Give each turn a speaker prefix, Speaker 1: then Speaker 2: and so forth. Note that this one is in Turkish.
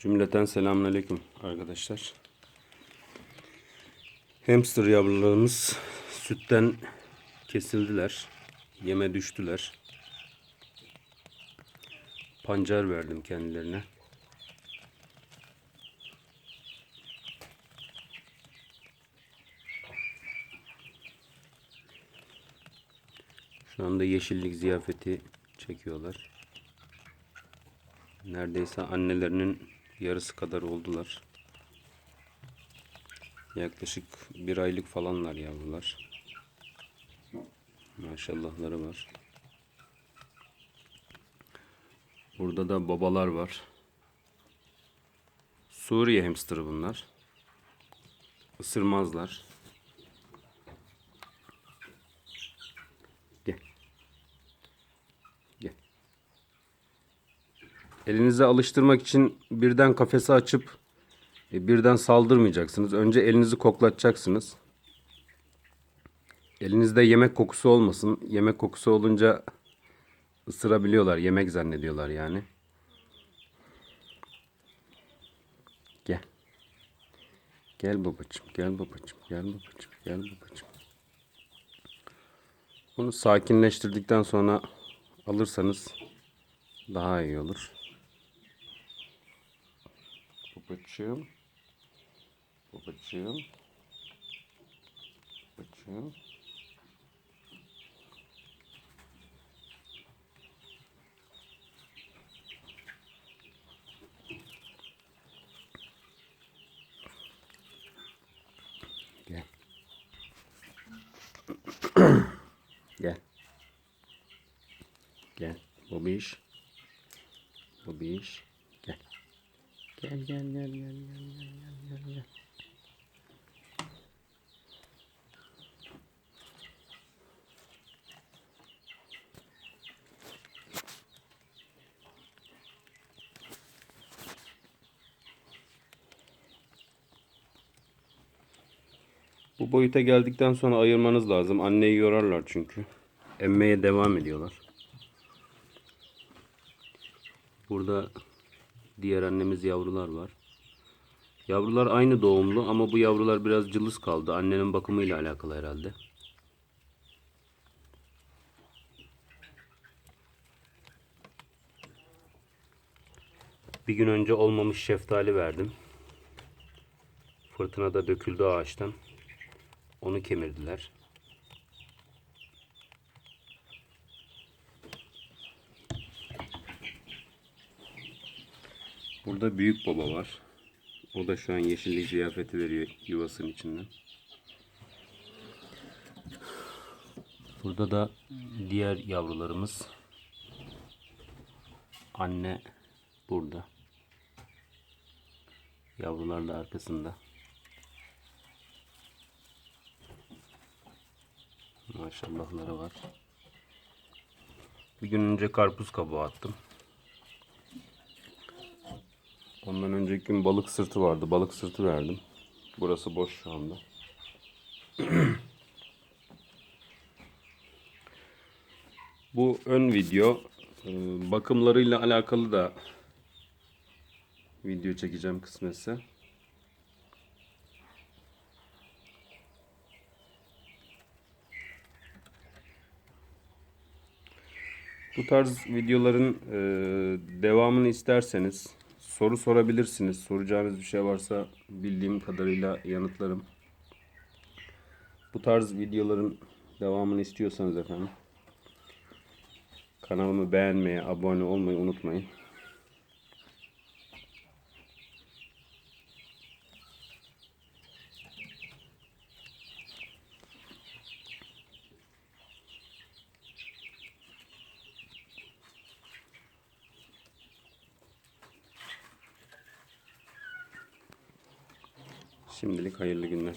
Speaker 1: Cümleten selamünaleyküm arkadaşlar. Hamster yavrularımız sütten kesildiler. Yeme düştüler. Pancar verdim kendilerine. Şu anda yeşillik ziyafeti çekiyorlar. Neredeyse annelerinin yarısı kadar oldular. Yaklaşık bir aylık falanlar yavrular. Maşallahları var. Burada da babalar var. Suriye hamsterı bunlar. Isırmazlar. Gel. Gel. Elinize alıştırmak için birden kafesi açıp e, birden saldırmayacaksınız. Önce elinizi koklatacaksınız. Elinizde yemek kokusu olmasın. Yemek kokusu olunca ısırabiliyorlar. Yemek zannediyorlar yani. Gel. Gel babacığım, gel babacığım, gel babacığım, gel babacığım. Bunu sakinleştirdikten sonra alırsanız daha iyi olur. Babacığım. Babacığım. Babacığım. Gel. Gel. Gel. Babiş. Babiş. Gel gel gel gel gel gel gel gel. Bu boyuta geldikten sonra ayırmanız lazım. Anneyi yorarlar çünkü. Emmeye devam ediyorlar. Burada diğer annemiz yavrular var. Yavrular aynı doğumlu ama bu yavrular biraz cılız kaldı. Annenin bakımıyla alakalı herhalde. Bir gün önce olmamış şeftali verdim. Fırtınada döküldü ağaçtan. Onu kemirdiler. Burada büyük baba var. O da şu an yeşillik ziyafeti veriyor yuvasının içinden. Burada da diğer yavrularımız. Anne burada. Yavrular da arkasında. Maşallahları var. Bir gün önce karpuz kabuğu attım. Ondan önceki gün balık sırtı vardı. Balık sırtı verdim. Burası boş şu anda. Bu ön video e, bakımlarıyla alakalı da video çekeceğim kısmetse. Bu tarz videoların e, devamını isterseniz soru sorabilirsiniz. Soracağınız bir şey varsa bildiğim kadarıyla yanıtlarım. Bu tarz videoların devamını istiyorsanız efendim kanalımı beğenmeyi, abone olmayı unutmayın. Şimdilik hayırlı günler.